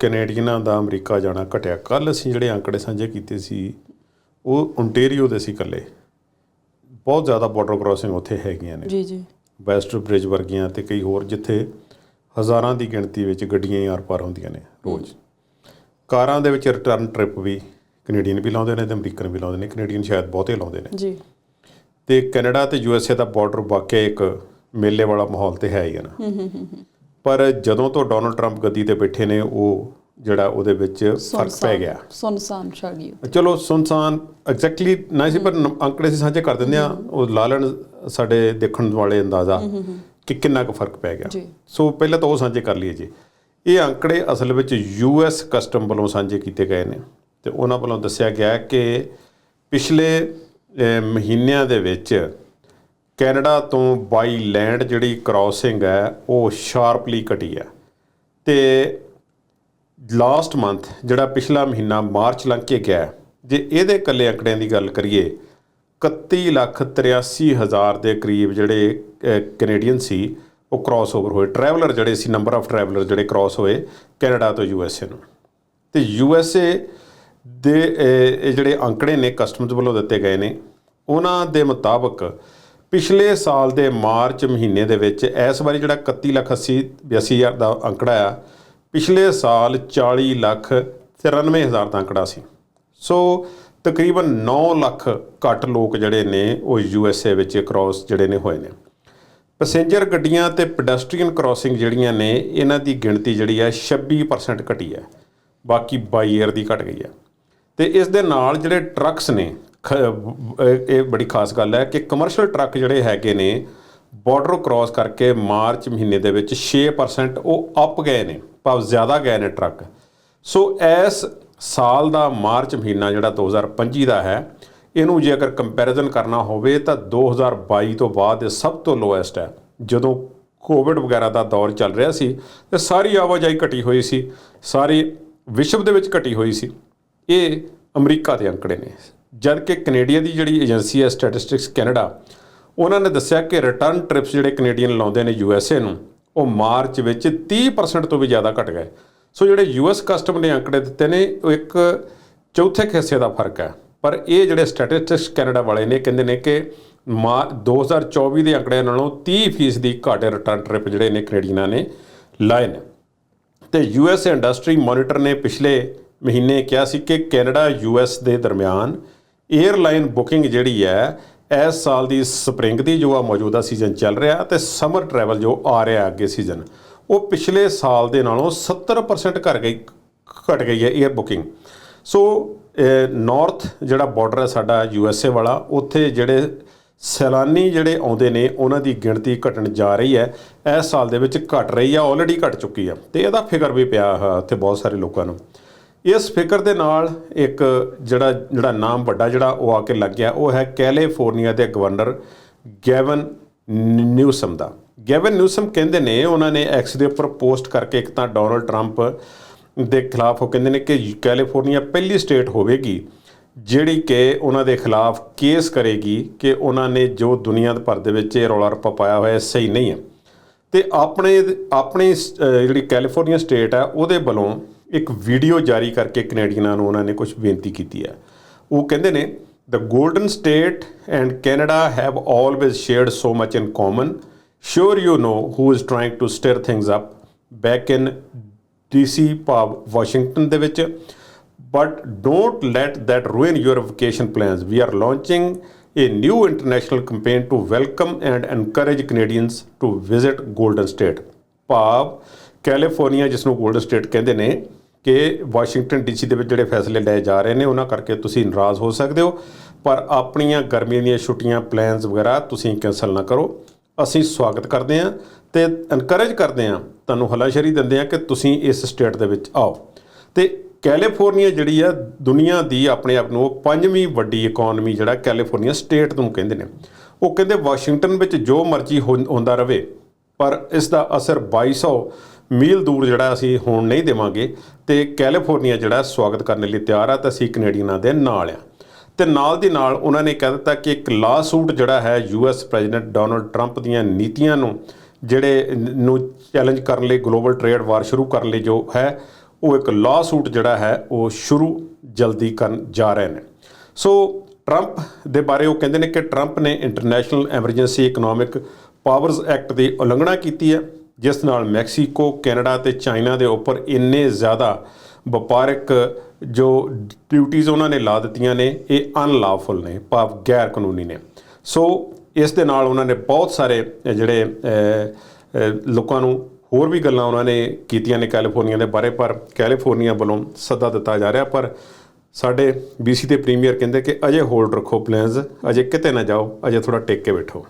ਕੈਨੇਡੀਅਨਾਂ ਦਾ America ਜਾਣਾ ਘਟਿਆ। ਕੱਲ ਅਸੀਂ ਜਿਹੜੇ ਅੰਕੜੇ ਸਾਂਝੇ ਕੀਤੇ ਸੀ ਉਹ ਓਨਟਾਰੀਓ ਦੇ ਸੀ ਇਕੱਲੇ। ਬਹੁਤ ਜ਼ਿਆਦਾ ਬਾਰਡਰ ਕ੍ਰਾਸਿੰਗ ਉੱਥੇ ਹੈਗੀਆਂ ਨੇ। ਜੀ ਜੀ। ਵੈਸਟ ਬ੍ਰਿਜ ਵਰਗੀਆਂ ਤੇ ਕਈ ਹੋਰ ਜਿੱਥੇ ਹਜ਼ਾਰਾਂ ਦੀ ਗਿਣਤੀ ਵਿੱਚ ਗੱਡੀਆਂ ਹੀ ਆਰ-ਪਾਰ ਹੁੰਦੀਆਂ ਨੇ ਰੋਜ਼। ਕਾਰਾਂ ਦੇ ਵਿੱਚ ਰਿਟਰਨ ਟ੍ਰਿਪ ਵੀ ਕੈਨੇਡੀਅਨ ਵੀ ਲਾਉਂਦੇ ਨੇ ਤੇ ਅਮਰੀਕਨ ਵੀ ਲਾਉਂਦੇ ਨੇ। ਕੈਨੇਡੀਅਨ ਸ਼ਾਇਦ ਬਹੁਤੇ ਲਾਉਂਦੇ ਨੇ। ਜੀ। ਤੇ ਕੈਨੇਡਾ ਤੇ ਯੂਐਸਏ ਦਾ ਬਾਰਡਰ ਵਾਕਿਆ ਇੱਕ ਮੇਲੇ ਵਾਲਾ ਮਾਹੌਲ ਤੇ ਹੈ ਹੀ ਹੈ ਨਾ। ਪਰ ਜਦੋਂ ਤੋਂ ਡੋਨਲਡ ਟਰੰਪ ਗੱਦੀ ਤੇ ਬੈਠੇ ਨੇ ਉਹ ਜਿਹੜਾ ਉਹਦੇ ਵਿੱਚ ਫ਼ਰਕ ਪੈ ਗਿਆ। ਸੁਨਸਾਨ ਛਾ ਗਈ ਚਲੋ ਸੁਨਸਾਨ ਐਗਜ਼ੈਕਟਲੀ ਨਾ ਸੀ ਪਰ ਅੰਕੜੇ ਸੀ ਸਾਂਝੇ ਕਰ ਦਿੰਦੇ ਆ ਉਹ ਲਾ ਲੈਣ ਸਾਡੇ ਦੇਖਣ ਵਾਲੇ ਅੰਦਾਜ਼ਾ ਕਿ ਕਿੰਨਾ ਕੁ ਫ਼ਰਕ ਪੈ ਗਿਆ। ਸੋ ਪਹਿਲਾਂ ਤਾਂ ਉਹ ਸਾਂਝੇ ਕਰ ਲਈਏ ਜੀ। ਇਹ ਅੰਕੜੇ ਅਸਲ ਵਿੱਚ ਯੂਐਸ ਕਸਟਮ ਵੱਲੋਂ ਸਾਂਝੇ ਕੀਤੇ ਗਏ ਨੇ। ਤੇ ਉਹਨਾਂ ਵੱਲੋਂ ਦੱਸਿਆ ਗਿਆ ਕਿ ਪਿਛਲੇ ਮਹੀਨਿਆਂ ਦੇ ਵਿੱਚ ਕੈਨੇਡਾ ਤੋਂ ਬਾਈ ਲੈਂਡ ਜਿਹੜੀ ਕ੍ਰਾਸਿੰਗ ਹੈ, ਉਹ ਸ਼ਾਰਪਲੀ ਘਟੀ ਹੈ। ਤੇ ਲਾਸਟ ਮੰਥ ਜਿਹੜਾ ਪਿਛਲਾ ਮਹੀਨਾ ਮਾਰਚ ਲੰਘ ਕੇ ਗਿਆ ਜੇ ਇਹਦੇ ਇਕੱਲੇ ਅੰਕੜਿਆਂ ਦੀ ਗੱਲ ਕਰੀਏ 31 ਲੱਖ 83 ਹਜ਼ਾਰ ਦੇ ਕਰੀਬ ਜਿਹੜੇ ਕੈਨੇਡੀਅਨ ਸੀ, ਉਹ ਕ੍ਰਾਸ ਓਵਰ ਹੋਏ। ਟਰੈਵਲਰ ਜਿਹੜੇ ਸੀ ਨੰਬਰ ਆਫ ਟਰੈਵਲਰ ਜਿਹੜੇ ਕ੍ਰਾਸ ਹੋਏ ਕੈਨੇਡਾ ਤੋਂ ਯੂ ਐੱਸ ਏ ਨੂੰ। ਤੇ ਏ ਦੇ ਇਹ ਜਿਹੜੇ ਅੰਕੜੇ ਨੇ ਕਸਟਮਸ ਵੱਲੋਂ ਦਿੱਤੇ ਗਏ ਨੇ, ਉਹਨਾਂ ਦੇ ਮੁਤਾਬਕ ਪਿਛਲੇ ਸਾਲ ਦੇ ਮਾਰਚ ਮਹੀਨੇ ਦੇ ਵਿੱਚ ਇਸ ਵਾਰੀ ਜਿਹੜਾ 31 ਲੱਖ 80 82 ਹਜ਼ਾਰ ਦਾ ਅੰਕੜਾ ਆ, ਪਿਛਲੇ ਸਾਲ 40 ਲੱਖ 93 ਹਜ਼ਾਰ ਦਾ ਅੰਕੜਾ ਸੀ। ਸੋ ਤਕਰੀਬਨ 9 ਲੱਖ ਘੱਟ ਲੋਕ ਜਿਹੜੇ ਨੇ ਉਹ ਯੂ ਐੱਸ ਏ ਵਿੱਚ ਕ੍ਰਾਸ ਜਿਹੜੇ ਨੇ ਹੋਏ ਨੇ। ਪੈਸੇਂਜਰ ਗੱਡੀਆਂ ਤੇ ਪੈਡੈਸਟਰੀਅਨ ਕ੍ਰਾਸਿੰਗ ਜਿਹੜੀਆਂ ਨੇ, ਇਹਨਾਂ ਦੀ ਗਿਣਤੀ ਜਿਹੜੀ ਹੈ 26% ਘਟੀ ਹੈ ਬਾਕੀ ਬਾਈ ਏਅਰ ਦੀ ਘਟ ਗਈ ਹੈ ਤੇ ਇਸ ਦੇ ਨਾਲ ਜਿਹੜੇ ਟਰੱਕਸ ਨੇ ਇਹ ਇਹ ਬੜੀ ਖਾਸ ਗੱਲ ਹੈ ਕਿ ਕਮਰਸ਼ੀਅਲ ਟਰੱਕ ਜਿਹੜੇ ਹੈਗੇ ਨੇ ਬਾਰਡਰ ਕ੍ਰਾਸ ਕਰਕੇ ਮਾਰਚ ਮਹੀਨੇ ਦੇ ਵਿੱਚ 6% ਉਹ ਅਪ ਗਏ ਨੇ, ਭਾਵ ਜ਼ਿਆਦਾ ਗਏ ਨੇ ਟਰੱਕ ਸੋ ਇਸ ਸਾਲ ਦਾ ਮਾਰਚ ਮਹੀਨਾ ਜਿਹੜਾ 2025 ਦਾ ਹੈ, ਇਹਨੂੰ ਜੇ ਅਗਰ ਕੰਪੈਰੀਜ਼ਨ ਕਰਨਾ ਹੋਵੇ ਤਾਂ 2022 ਤੋਂ ਬਾਅਦ ਇਹ ਸਭ ਤੋਂ ਲੋਐਸਟ ਹੈ। ਜਦੋਂ ਕੋਵਿਡ ਵਗੈਰਾ ਦਾ ਦੌਰ ਚੱਲ ਰਿਹਾ ਸੀ, ਤੇ ਸਾਰੀ ਆਵਾਜਾਈ ਘਟੀ ਹੋਈ ਸੀ, ਸਾਰੀ ਵਿਸ਼ਵ ਦੇ ਵਿੱਚ ਘਟੀ ਹੋਈ ਸੀ। ਇਹ ਅਮਰੀਕਾ ਦੇ ਅੰਕੜੇ ਨੇ। ਜਦ ਕਿ ਕੈਨੇਡੀਆ ਦੀ ਜਿਹੜੀ ਏਜੰਸੀ ਹੈ ਸਟੈਟਿਸਟਿਕਸ ਕੈਨੇਡਾ, ਉਹਨਾਂ ਨੇ ਦੱਸਿਆ ਕਿ ਰਿਟਰਨ ਟ੍ਰਿਪਸ ਜਿਹੜੇ ਕੈਨੇਡੀਅਨ ਲਾਉਂਦੇ ਨੇ ਯੂ ਐੱਸ ਏ ਨੂੰ, ਉਹ ਮਾਰਚ ਵਿੱਚ 30% ਤੋਂ ਵੀ ਜ਼ਿਆਦਾ ਘਟ ਗਏ। ਸੋ ਜਿਹੜੇ ਯੂ ਯੂਐਸ ਕਸਟਮ ਨੇ ਅੰਕੜੇ ਦਿੱਤੇ ਨੇ, ਉਹ ਇੱਕ ਚੌਥੇ ਕੁ ਹਿੱਸੇ ਦਾ ਫ਼ਰਕ ਹੈ। ਪਰ ਇਹ ਜਿਹੜੇ ਸਟੈਟਿਸਟਿਕਸ ਕੈਨੇਡਾ ਵਾਲੇ ਨੇ, ਕਹਿੰਦੇ ਨੇ ਕਿ ਮਾ 2024 ਦੇ ਅੰਕੜਿਆਂ ਨਾਲੋਂ 30% ਦੀ ਘੱਟ ਰਿਟਰਨ ਟ੍ਰਿਪ ਜਿਹੜੇ ਨੇ ਕੈਨੇਡੀਅਨਾਂ ਨੇ ਲਾਏ ਨੇ। ਤੇ ਯੂਐਸ ਇੰਡਸਟਰੀ ਮੋਨੀਟਰ ਨੇ ਪਿਛਲੇ ਮਹੀਨੇ ਕਿਹਾ ਸੀ ਕਿ ਕੈਨੇਡਾ ਯੂ ਯੂਐਸ ਦੇ ਦਰਮਿਆਨ 에ਅਰਲਾਈਨ ਬੁਕਿੰਗ ਜਿਹੜੀ ਹੈ, ਇਸ ਸਾਲ ਦੀ ਸਪਰਿੰਗ ਦੀ ਜੋ ਆ ਮੌਜੂਦਾ ਸੀਜ਼ਨ ਚੱਲ ਰਿਹਾ ਤੇ ਸਮਰ ਟਰੈਵਲ ਜੋ ਆ ਰਿਹਾ ਅੱਗੇ ਸੀਜ਼ਨ ਉਹ ਪਿਛਲੇ ਸਾਲ ਦੇ ਨਾਲੋਂ 70% ਘਟ ਗਈ ਘਟ ਗਈ ਹੈ 에ਅਰ ਬੁਕਿੰਗ ਸੋ ਨਾਰਥ ਜਿਹੜਾ ਬਾਰਡਰ ਹੈ ਸਾਡਾ ਯੂ ਐੱਸ ਏ ਵਾਲਾ, ਉੱਥੇ ਜਿਹੜੇ ਸੈਲਾਨੀ ਜਿਹੜੇ ਆਉਂਦੇ ਨੇ, ਉਹਨਾਂ ਦੀ ਗਿਣਤੀ ਘਟਣ ਜਾ ਰਹੀ ਹੈ। ਇਸ ਸਾਲ ਦੇ ਵਿੱਚ ਘਟ ਰਹੀ ਆ ਆਲਰੇਡੀ ਘਟ ਚੁੱਕੀ ਆ। ਤੇ ਇਹਦਾ ਫਿਕਰ ਵੀ ਪਿਆ ਹੈ ਉੱਥੇ ਬਹੁਤ ਸਾਰੇ ਲੋਕਾਂ ਨੂੰ। ਇਸ ਫਿਕਰ ਦੇ ਨਾਲ ਇੱਕ ਜਿਹੜਾ ਜਿਹੜਾ ਨਾਮ ਵੱਡਾ ਜਿਹੜਾ ਉਹ ਆ ਕੇ ਲੱਗ ਗਿਆ ਉਹ ਹੈ ਕੈਲੀਫੋਰਨੀਆ ਦੇ ਗਵਰਨਰ ਗੈਵਨ ਨਿਊਸਮ ਦਾ। ਗੈਵਨ ਨਿਊਸਮ ਕਹਿੰਦੇ ਨੇ, ਉਹਨਾਂ ਨੇ ਐਕਸ ਦੇ ਉੱਪਰ ਪੋਸਟ ਕਰਕੇ ਇੱਕ ਤਾਂ ਡੋਨਲਡ ਟਰੰਪ ਦੇ ਖਿਲਾਫ ਉਹ ਕਹਿੰਦੇ ਨੇ ਕਿ ਕੈਲੀਫੋਰਨੀਆ ਪਹਿਲੀ ਸਟੇਟ ਹੋਵੇਗੀ, ਜਿਹੜੀ ਕਿ ਉਹਨਾਂ ਦੇ ਖਿਲਾਫ ਕੇਸ ਕਰੇਗੀ ਕਿ ਉਹਨਾਂ ਨੇ ਜੋ ਦੁਨੀਆ ਭਰ ਦੇ ਵਿੱਚ ਇਹ ਰੌਲਾ ਰੱਪਾ ਪਾਇਆ ਹੋਇਆ ਸਹੀ ਨਹੀਂ ਹੈ। ਤੇ ਆਪਣੇ, ਆਪਣੀ ਸ- ਜਿਹੜੀ ਕੈਲੀਫੋਰਨੀਆ ਸਟੇਟ ਹੈ, ਉਹਦੇ ਵੱਲੋਂ ਇੱਕ ਵੀਡੀਓ ਜਾਰੀ ਕਰਕੇ ਕੈਨੇਡੀਅਨਾਂ ਨੂੰ ਉਹਨਾਂ ਨੇ ਕੁਝ ਬੇਨਤੀ ਕੀਤੀ ਹੈ ਉਹ ਕਹਿੰਦੇ ਨੇ the Golden State and Canada have always shared so much in common sure you know who is trying to steer things up back in DC ਭਾਵ ਵਾਸ਼ਿੰਗਟਨ ਦੇ ਵਿੱਚ but don't let that ruin your vacation plans. We are launching a new international campaign to welcome and encourage Canadians to visit Golden State. ਭਾਵ California ਜਿਸ ਨੂੰ golden state ਕਹਿੰਦੇ ਨੇ, ਕਿ Washington DC ਦੇ ਵਿੱਚ ਜਿਹੜੇ ਫੈਸਲੇ ਲਏ ਜਾ ਰਹੇ ਨੇ, ਉਹਨਾਂ ਕਰਕੇ ਤੁਸੀਂ ਨਾਰਾਜ਼ ਹੋ ਸਕਦੇ ਹੋ। ਪਰ ਆਪਣੀਆਂ ਗਰਮੀਆਂ ਦੀਆਂ ਛੁੱਟੀਆਂ, ਪਲਾਨਸ ਵਗੈਰਾ ਤੁਸੀਂ ਕੈਨਸਲ ਨਾ ਕਰੋ। ਅਸੀਂ ਸਵਾਗਤ ਕਰਦੇ ਹਾਂ ਤੇ ਇਨਕਰੇਜ ਕਰਦੇ ਹਾਂ, ਤੁਹਾਨੂੰ ਹੱਲਾਸ਼ੇਰੀ ਦਿੰਦੇ ਹਾਂ ਕਿ ਤੁਸੀਂ ਇਸ ਸਟੇਟ ਦੇ ਵਿੱਚ ਆਓ। ਤੇ ਕੈਲੀਫੋਰਨੀਆ ਜਿਹੜੀ ਆ, ਦੁਨੀਆ ਦੀ ਆਪਣੇ ਆਪ ਨੂੰ ਉਹ ਪੰਜਵੀਂ ਵੱਡੀ ਇਕਨੋਮੀ ਜਿਹੜਾ ਕੈਲੀਫੋਰਨੀਆ ਸਟੇਟ ਨੂੰ ਕਹਿੰਦੇ ਨੇ। ਉਹ ਕਹਿੰਦੇ ਵਾਸ਼ਿੰਗਟਨ ਵਿੱਚ ਜੋ ਮਰਜ਼ੀ ਹੋ- ਹੁੰਦਾ ਰਹੇ ਪਰ ਇਸ ਦਾ ਅਸਰ 2200 ਮੀਲ ਦੂਰ ਜਿਹੜਾ ਅਸੀਂ ਹੋਣ ਨਹੀਂ ਦੇਵਾਂਗੇ ਤੇ ਕੈਲੀਫੋਰਨੀਆ ਜਿਹੜਾ ਸਵਾਗਤ ਕਰਨ ਲਈ ਤਿਆਰ ਆ ਤਾਂ ਅਸੀਂ ਕੈਨੇਡੀਅਨਾਂ ਦੇ ਨਾਲ ਆ। ਤੇ ਨਾਲ ਦੀ ਨਾਲ ਉਹਨਾਂ ਨੇ ਕਹਿ ਦਿੱਤਾ ਕਿ ਇੱਕ ਲਾ ਸੂਟ ਜਿਹੜਾ ਹੈ ਯੂਐਸ ਪ੍ਰੈਜ਼ੀਡੈਂਟ ਡੋਨਲਡ ਟਰੰਪ ਦੀਆਂ ਨੀਤੀਆਂ ਨੂੰ, ਜਿਹੜੇ ਨੂੰ ਚੈਲੰਜ ਕਰਨ ਲਈ ਗਲੋਬਲ ਟ੍ਰੇਡ ਵਾਰ ਸ਼ੁਰੂ ਕਰਨ ਲਈ ਜੋ ਹੈ, ਉਹ ਇੱਕ ਲਾਅ ਸੂਟ ਜਿਹੜਾ ਹੈ, ਉਹ ਸ਼ੁਰੂ ਜਲਦੀ ਕਰਨ ਜਾ ਰਹੇ ਨੇ। ਸੋ ਟਰੰਪ ਦੇ ਬਾਰੇ ਉਹ ਕਹਿੰਦੇ ਨੇ ਕਿ ਟਰੰਪ ਨੇ International Emergency Economic Powers Act ਦੀ ਉਲੰਘਣਾ ਕੀਤੀ ਹੈ। ਜਿਸ ਨਾਲ ਮੈਕਸੀਕੋ, ਕੈਨੇਡਾ ਤੇ ਚਾਈਨਾ ਦੇ ਉੱਪਰ ਇੰਨੇ ਜ਼ਿਆਦਾ ਵਪਾਰਕ ਜੋ ਡਿਊਟੀਆਂ ਉਹਨਾਂ ਨੇ ਲਾ ਦਿੱਤੀਆਂ ਨੇ, ਇਹ ਅਨਲਾਫੁਲ ਨੇ, ਭਾਵ ਗੈਰ ਕਾਨੂੰਨੀ ਨੇ। ਸੋ ਇਸ ਦੇ ਨਾਲ ਉਹਨਾਂ ਨੇ ਬਹੁਤ ਸਾਰੇ ਜਿਹੜੇ ਲੋਕਾਂ ਨੂੰ ਹੋਰ ਵੀ ਗੱਲਾਂ ਉਹਨਾਂ ਨੇ ਕੀਤੀਆਂ ਨੇ ਕੈਲੀਫੋਰਨੀਆ ਦੇ ਬਾਰੇ, ਪਰ ਕੈਲੀਫੋਰਨੀਆ ਵੱਲੋਂ ਸੱਦਾ ਦਿੱਤਾ ਜਾ ਰਿਹਾ, ਪਰ ਸਾਡੇ BC ਦੇ ਪ੍ਰੀਮੀਅਰ ਕਹਿੰਦੇ ਕਿ ਅਜੇ ਹੋਲਡ ਰੱਖੋ ਪਲਾਨਸ, ਅਜੇ ਕਿਤੇ ਨਾ ਜਾਓ, ਅਜੇ ਥੋੜਾ ਟੇਕ ਕੇ ਬੈਠੋ।